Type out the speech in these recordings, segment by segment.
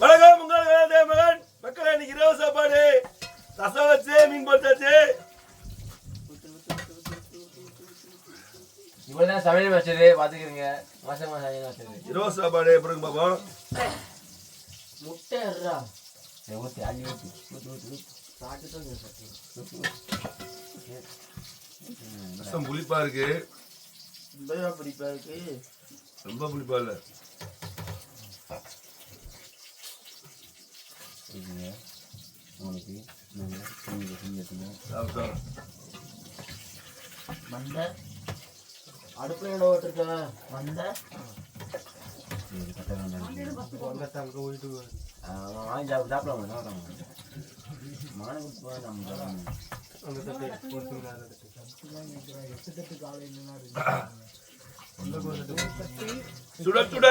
வணக்கம் உங்கள் மகன் மக்களே இன்னைக்கு இரவு சாப்பாடு. ரசம் வச்சு மீன் பொரிச்சாச்சு இவ்வளவுதான் சமையல் வச்சது பாத்துக்கிறீங்க. மாசம் மாசம் சமையல் வச்சது. இரவு சாப்பாடு எப்படி பார்ப்போம் முட்டை ஊத்தி அள்ளி ஊத்தி. ஊத்தி சாப்பிட்டு ரசம் புளிப்பா இருக்கு. பிடிப்பா இருக்கு. ரொம்ப புளிப்பா இல்ல. உனக்கு நாங்கள் செஞ்சு செஞ்சு சாப்பிட்டா மந்த அடுப்புல இடம் ஓட்டுருக்க மந்த வாங்கி சாப்பிட்டு சாப்பிடலாம் என்ன வராங்க மானுக்கு போய் நம்ம சாப்பிடணும். சுட சுட.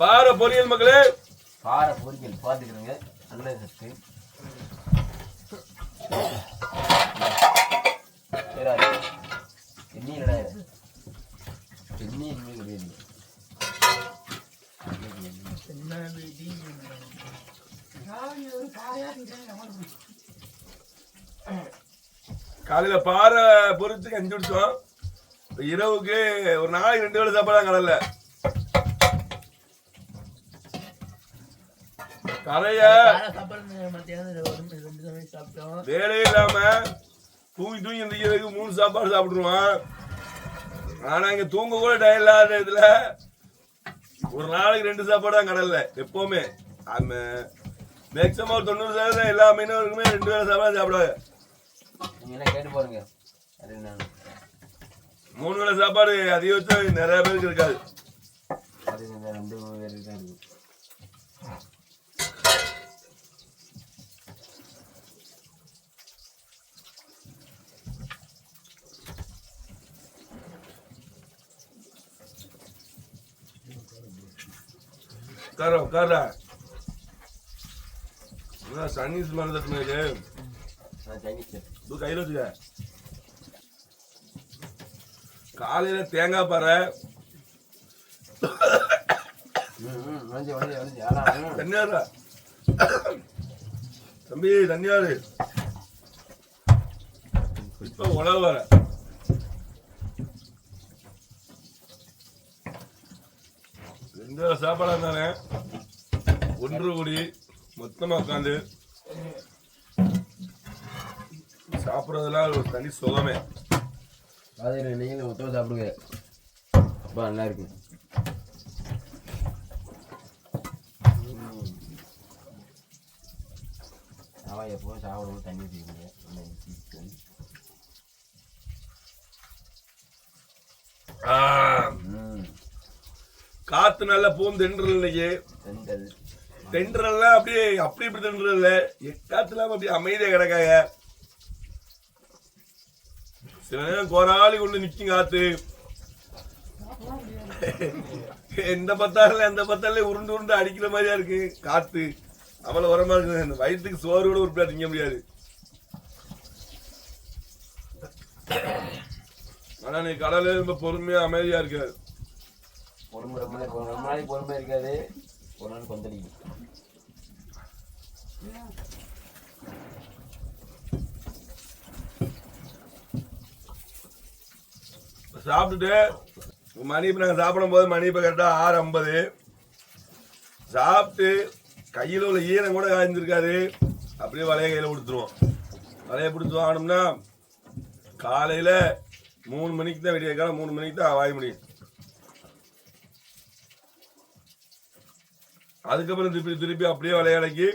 பாறை பொரியல் மக்களே. பாறை பொரியல் பார்த்துக்கிறேங்க. நல்ல சத்து சரி கிடையாது காலையில பாறை பொறுத்து கஞ்சி குடிச்சோம் இரவுக்கு ஒரு நாளைக்கு ரெண்டு வேளை சாப்பாடு கடல்ல. கரைய. வேலையே இல்லாம தூங்கி தூங்கி எந்திரிக்கிறதுக்கு மூணு சாப்பாடு சாப்பிடுருவான் ஆனா இங்க தூங்க கூட டயம் இல்லாத இதுல ஒரு நாளைக்கு ரெண்டு சாப்பாடு தான் கடல்ல எப்பவுமே. மேக்சிமம் ஒரு தொண்ணூறு சதவீதம் எல்லா மீனவருக்குமே ரெண்டு வேளை சாப்பாடு சாப்பிடுவாங்க. கேட்டு பாருங்க மூணு வேளை சாப்பாடு அதிகபட்சம் நிறைய பேருக்கு இருக்காது அது இந்த ரெண்டு பேருக்கு தான் இருக்கு உட்கார உட்கார. Chinese chef. இது? கையில் வச்சுக்க. காலையில தேங்காய் பாறை. தண்ணியாரா தம்பி தண்ணியாரு. இப்ப உணவு வர ரெண்டு வேளை சாப்பாடா இருந்தானே ஒன்று கூடி மொத்தமா உட்காந்து சாப்பிட்றதுலாம் ஒரு தனி சுகமே. அது நீங்களும் மொத்தமாக சாப்பிடுங்க. அப்பா நல்லா இருக்கு. அவன் எப்பவும் சாப்பிடும்போது தண்ணி ஊற்றிக்கோங்க ஆ, ம் காத்து நல்லா பூந்து தென்றல் இன்னைக்கு செங்கல் தென்றல்லாம் அப்படியே அப்படி இப்படி தென்றல் இல்ல. எக்காத்துல அப்படியே அமைதியா கிடக்காங்க. சில நேரம் கோராளி கொண்டு நிக்கும் காத்து எந்த பத்தால எந்த பத்தால உருண்டு உருண்டு அடிக்கிற மாதிரியா இருக்கு காத்து. அவ்வளவு உரமா இருக்குது. இந்த வயிற்றுக்கு சோறு கூட உருப்படியா திங்க முடியாது. ஆனா நீ கடல ரொம்ப பொறுமையா அமைதியா இருக்காது பொறுமை ரொம்ப நேரம் ரொம்ப நாளைக்கு பொறுமை இருக்காது. ஒரு நாள் கொந்தளிக்கும். சாப்பிட்டுட்டு மணி இப்போ நாங்கள் சாப்பிடும் போது மணி இப்போ கரெக்டாக ஆறு ஐம்பது. சாப்பிட்டு கையில் உள்ள ஈரம் கூட காய்ஞ்சிருக்காது அப்படியே வலைய கையில் கொடுத்துருவோம். வலைய பிடிச்சி வாங்கினோம்னா காலையில் மூணு மணிக்கு தான் விடிய காலம் மூணு மணிக்கு தான் வாங்க முடியும். அதுக்கப்புறம் திருப்பி திருப்பி அப்படியே விளையாடக்கி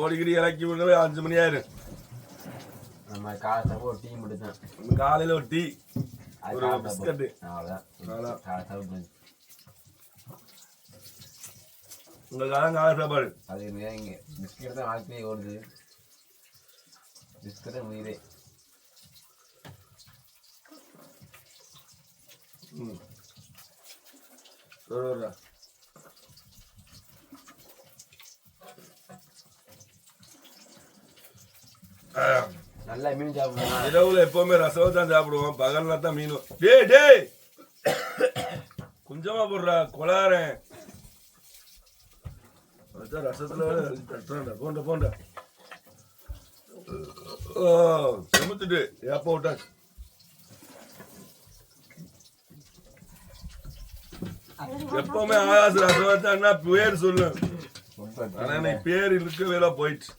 ஓடிக்கிடி இறக்கி விடவே அஞ்சு மணி ஆயிரும். நம்ம காலத்தப்போ ஒரு டீ மட்டும் தான் காலையில் ஒரு டீ. ஒரு பிஸ்கட்டு. அவ்வளோதான். காலத்தப்போ உங்களுக்காக காலை சாப்பாடு. அது இங்க பிஸ்கட் தான் வாழ்க்கையே ஓடுது. பிஸ்கட் தான் உயிரே. ம் நல்லா மீன் சாப்பிடலாம் இரவுல எப்பவுமே ரசம் தான் சாப்பிடுவோம். பகல்ல தான் மீன் டேய் டேய்! கொஞ்சமா போடுறா அதான் ரசத்துல தட்டுறான்டா போண்ட போண்ட ஓ செமுத்துட்டு. ஏப்ப விட்டா எப்பவுமே ஆகாச ரசம் வச்சான்னா பேர் சொல்லு. ஆனா நீ பேர் இருக்கவே போயிடுச்சு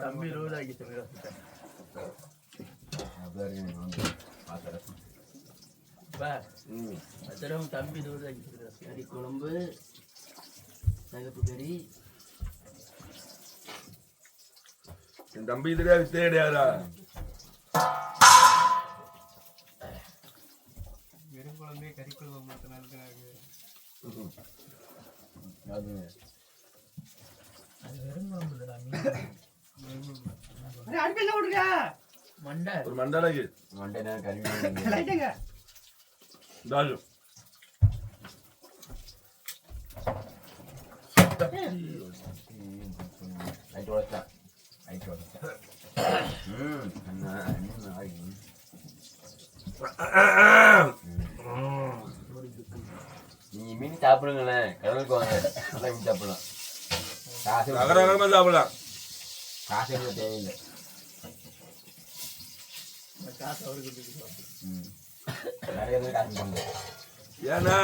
தம்பி ரூல் உங்க தம்பி ரூல் கறி குழம்பு சிகப்பு கறி என் தம்பி தெரியாது தேடியாரா வெறும் குழம்பே கறி குழம்பு மட்டும் நடக்கிறாங்க அது. அது வெறும் குழம்பு இல்லடா அடுப்பில் விடுங்க மண்டை. ஒரு மண்டை நேரம் கறி மீன் லைட்டுங்க தாஜு லைட் உடச்சா. நீங்க மீன் சாப்பிடுங்களேன் கடலுக்கு வாங்க நல்லா மீன் சாப்பிடலாம் காசு நகரமா சாப்பிடலாம் காசு எதுவும் தேவையில்லை காசு அவருக்கு நிறைய காசு பண்ணுங்க ஏன்னா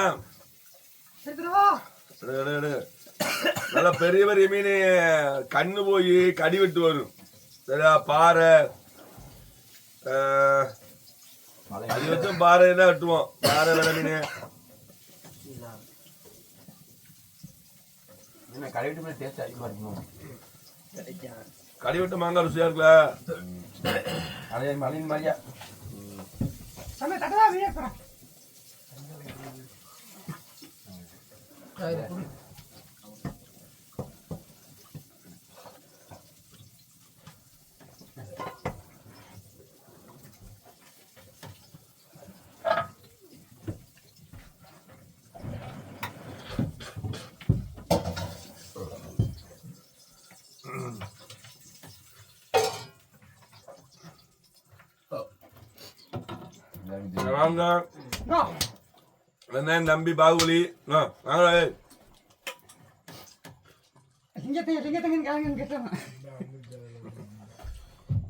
நல்ல பெரிய பெரிய மீன் கண்ணு போய் கடி விட்டு வரும். சரியா? பாறை. அது வச்சும் பாறை தான் வெட்டுவோம். பாறை வேலை மீன். என்ன கழுவிட்டு மேலே டேஸ்ட் அதிகமாக இருக்கணும் கிடைக்கும் கடி விட்டு மாங்காய் ருசியா இருக்குல்ல? மழையின் மாதிரியா? தம்பி தட்டதா வீடியோ போறேன் சரி, வாங்க வெண்ணெய் தம்பி பாகுபலி கேட்டேன்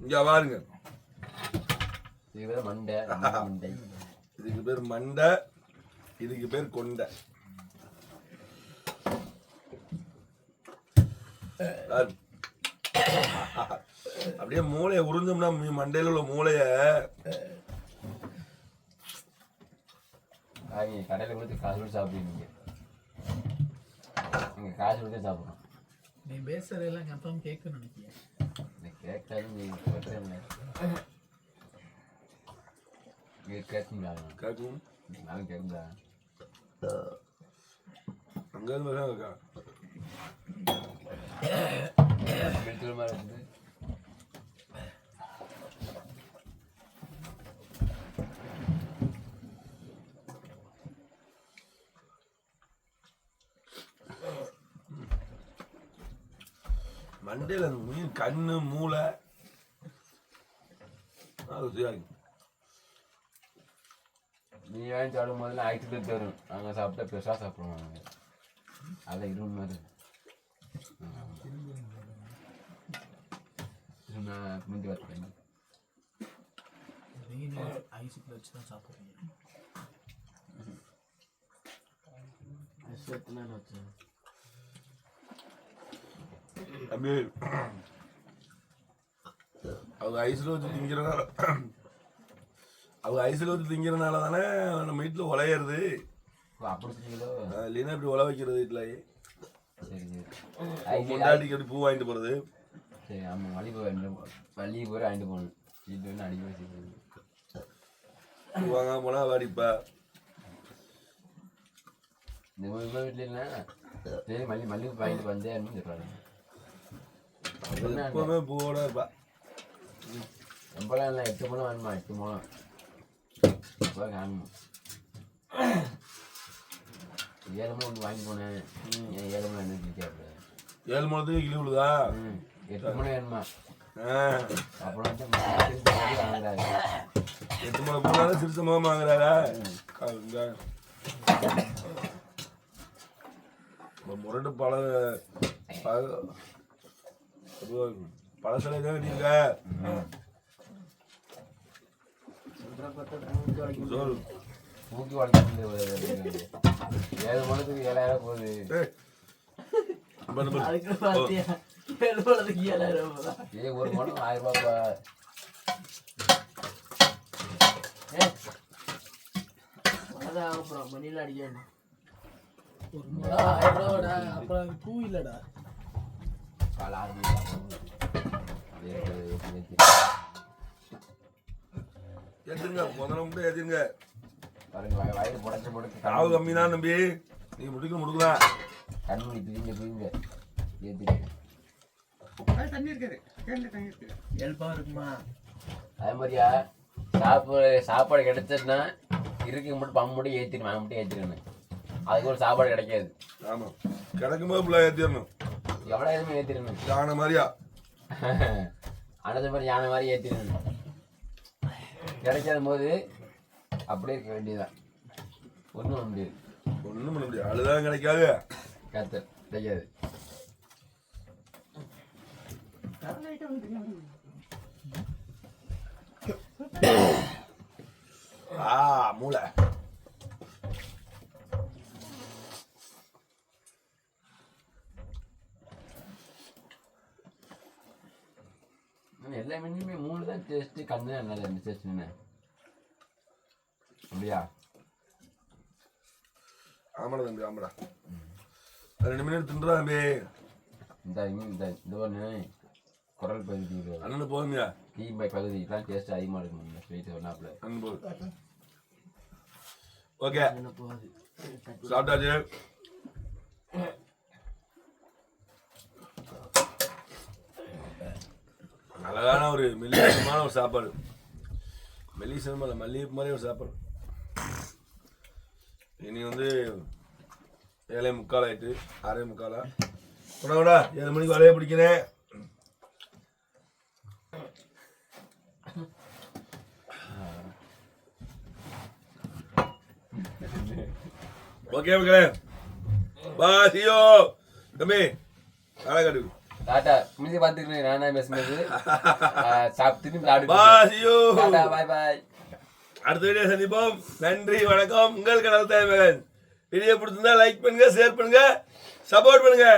இங்க பாருங்க இதுக்கு பேர் மண்டை இதுக்கு பேர் கொண்டை. அப்படியே மூளையை உறிஞ்சோம்னா மண்டையில உள்ள மூளைய ஆகி கடையில் கொடுத்து காசு கொடுத்து சாப்பிடுவீங்க நீங்க காசு கொடுத்து சாப்பிட்றோம் நீ பேசுறதெல்லாம் கன்ஃபார்ம் கேட்கணும் நினைக்கிறேன் இந்த கேட்காது நீங்க கேட்கறேன் நீங்க கேட்க முடியாது கேட்கும் நானும் கேட்க முடியாது அங்க இருந்து வராங்க அக்கா. எடுத்துக்கிற மாதிரி இருக்குது மண்டையில அந்த மீன் கண்ணு மூளை. அது இருக்கு. நீ வாங்கி சாப்பிடும் போதெல்லாம் ஐட்டு தரும் நாங்கள் சாப்பிட்டா பெருசாக சாப்பிடுவோம் நாங்கள் அதை இரும்பு மாதிரி. நான் வச்சுருக்கேன் மீன் ஐஸுக்குள்ள வச்சு தான் சாப்பிடுறீங்க. வச்சேன் தம்பி அவங்க ஐஸ்ல வச்சு திங்கிறனால அவங்க ஐஸ்ல வச்சு திங்கிறனால தானே நம்ம வீட்டுல சொன்னீங்களோ இல்லைன்னா இப்படி உழ வைக்கிறது வீட்டுல சரி சரி ஐ- முண்டாட்டிக்கு அப்படி பூ வாங்கிட்டு போறது? சரி ஆமாம் போய் வழி போய் வாங்கிட்டு போகணும். இது வந்து அடிக்க வச்சுக்கிறது பூ வாங்காம போனா வாடிப்பா. இந்த வீட்டில் இல்லைன்னா சரி மல்லி மல்லிகை வாங்கிட்டு வந்தேன் சொல்கிறாங்க எப்பவுமே பூவோட இருப்பா. ரொம்பலாம் இல்லை எட்டு மூலம் வேணுமா? எட்டு மூலம் இப்போ காணுமா ஏழு மணி ஒன்று வாங்கி போனேன். ஏன் ஏழு மணி என்ன கேட்கல ஏழு மணத்துக்கு கிளி விழுதா? எட்டு மணி வேணுமா? அப்புறம் வாங்குறாங்க எட்டு மணி போனாலும் சிறுச முகம் வாங்குறாரா? முரட்டு அது பழசலை தான். சோறு தூக்கி வளர்த்து ஏழு மணிக்கு ஏழாயிரம் போகுது. ஏ ஒரு மணி ஆயிரம் ரூபாப்பா அப்புறம் மணியில் அடிக்கணும் ஆயிரம் ரூபாடா அப்புறம் பூ இல்லடா. கால ஆறு மணி ஏத்துங்க முதல்ல மட்டும் ஏத்துங்க பாருங்க வய- வயிறு புடச்சு புடச்சு காவு கம்மி தான் நம்பி. நீ முடிக்க முடிக்கலாம் கண்மணி பிரிங்க பிரிங்க. அது தண்ணி இருக்குது. தண்ணி இருக்குது ஹெல்ப்பாக இருக்குமா? அதே மாதிரியா சாப்பாடு சாப்பாடு கிடைச்சதுன்னா இருக்க மட்டும் பம்பு மட்டும் ஏற்றிடணும் மட்டும் ஏற்றிடணும் அதுக்கு ஒரு சாப்பாடு கிடைக்காது. ஆமா. கிடக்கும்போது பிள்ளை ஏத்திடணும். எவ்வளோ எதுவுமே ஏற்றிடணும் யானை மாதிரியா? அனது மாதிரி யானை மாதிரி ஏற்றிடணும் கிடைக்காத போது அப்படியே இருக்க வேண்டியதுதான். ஒன்றும் பண்ண முடியாது. ஒண்ணும் பண்ண முடியாது. அழுதான் கிடைக்காது. கத்து கிடைக்காது. ஆ மூளை. எல்லா மீனுமே மூணு தான் டேஸ்ட்டு கண்ணு தான் நல்லா இருந்துச்சு டேஸ்ட்டுன்னு அப்படியா ஆமாடா தம்பி ஆமாடா ரெண்டு மினிட் தின்றா தம்பி இந்த மீன் இந்த இந்த ஒன்று குரல் பகுதி. அண்ணனு போதுமியா தீம்பை பகுதிக்கெலாம் டேஸ்ட் அதிகமாக இருக்கும் இந்த ஸ்வீட் அண்ணன் போதும் ஓகே போகுது சாப்பிட்டாச்சு அழகான ஒரு மெல்லிசமான ஒரு சாப்பாடு. மெல்லிசனம் இல்லை மல்லிகைப்பு மாதிரி ஒரு சாப்பாடு. இனி வந்து ஏழை முக்கால் ஆயிட்டு ஆறே முக்காலா? உடனே ஏழு மணிக்கு வரைய பிடிக்கிறேன். ஓகே மக்களே. பாசியோ. தம்பி நாளை டாட்டா மிதி பார்த்துக்கிறேன் நானே பேசுனது. சாப்பிட்டு டாட்டா பாய் பாய் அடுத்த வீடியோ சந்திப்போம். நன்றி வணக்கம். உங்கள் கடல் தேவகன் வீடியோ பிடிச்சிருந்தா லைக் பண்ணுங்க ஷேர் பண்ணுங்க சப்போர்ட் பண்ணுங்க.